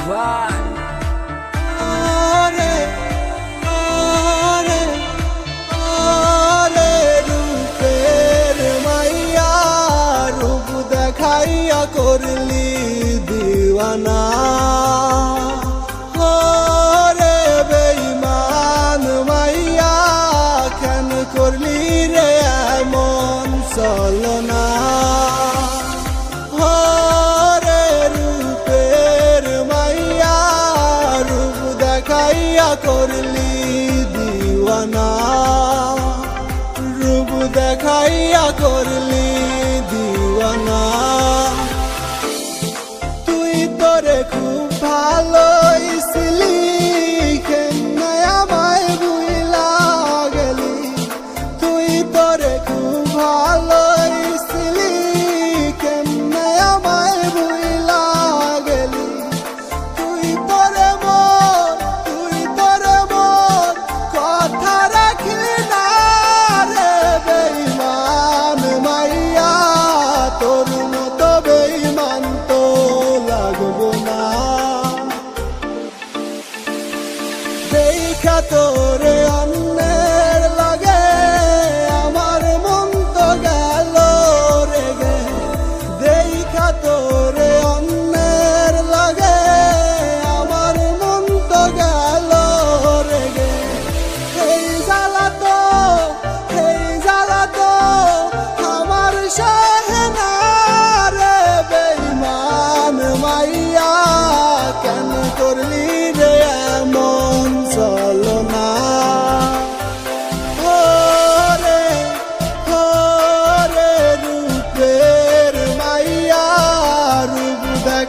ভাই আরে আরে আরে রূপের মাইয়া রূপ দেখাইয়া করলি দিওয়ানা করলি দিওয়ানা রূপ দেখাইয়া করলি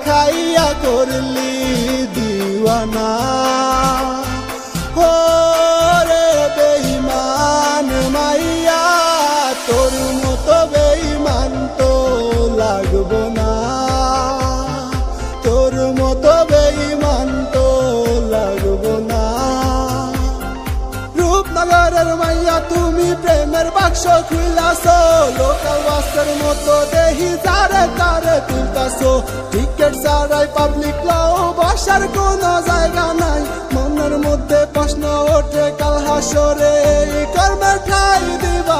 দেখাইয়া করলি দিওয়ানা। ও রে বেহিমান মাইয়া তোর তুমি প্রেমের বাক্স খুইলাছো লোকাল বাসের মতো দেহি যারে তারে তুলতাছো। টিকেট ছাড়াই পাবলিক লাও বাসার কোনো জায়গা নাই। মনের মধ্যে প্রশ্ন ওঠে, কাল হাসরে কর্মের ঠাই দিবা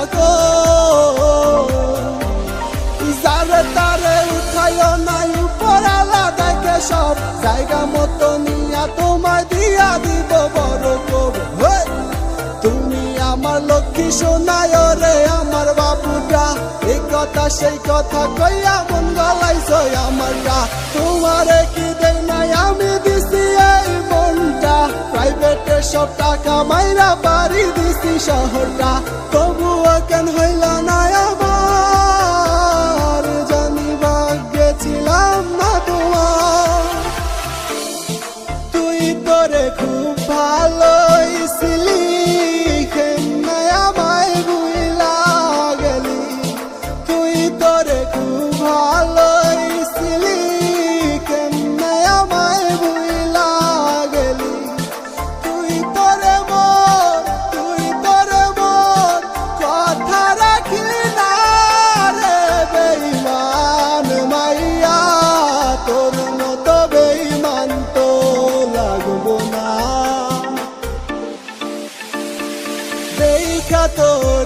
লক্ষ্মী শোনায় রে আমার বাবুটা? এই কথা সেই কথা কইয়া মন গলাইছ আমারটা। তোমারে কি দেই নাই আমি দিছি এই মনটা। প্রাইভেটে সব টাকা মাইরা বাড়ি দিছি শহরটা। তবুও কেন হইল না আমার? না তোমার। তুই তোরে খুব ভালো দেখা তোরে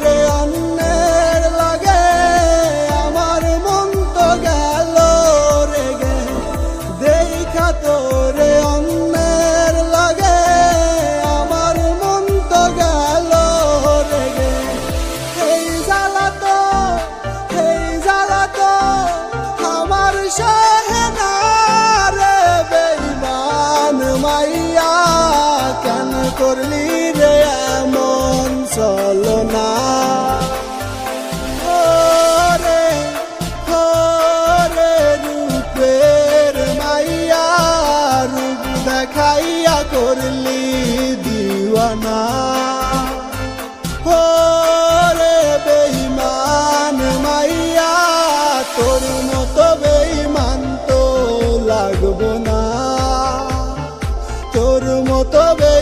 করলি রে এমন মাইয়া, রূপ দেখাইয়া করলি দিওয়ানা। ওরে বেঈমান মাইয়া, তোর মতো বেঈমান তো লাগবো না। তোর মতো বে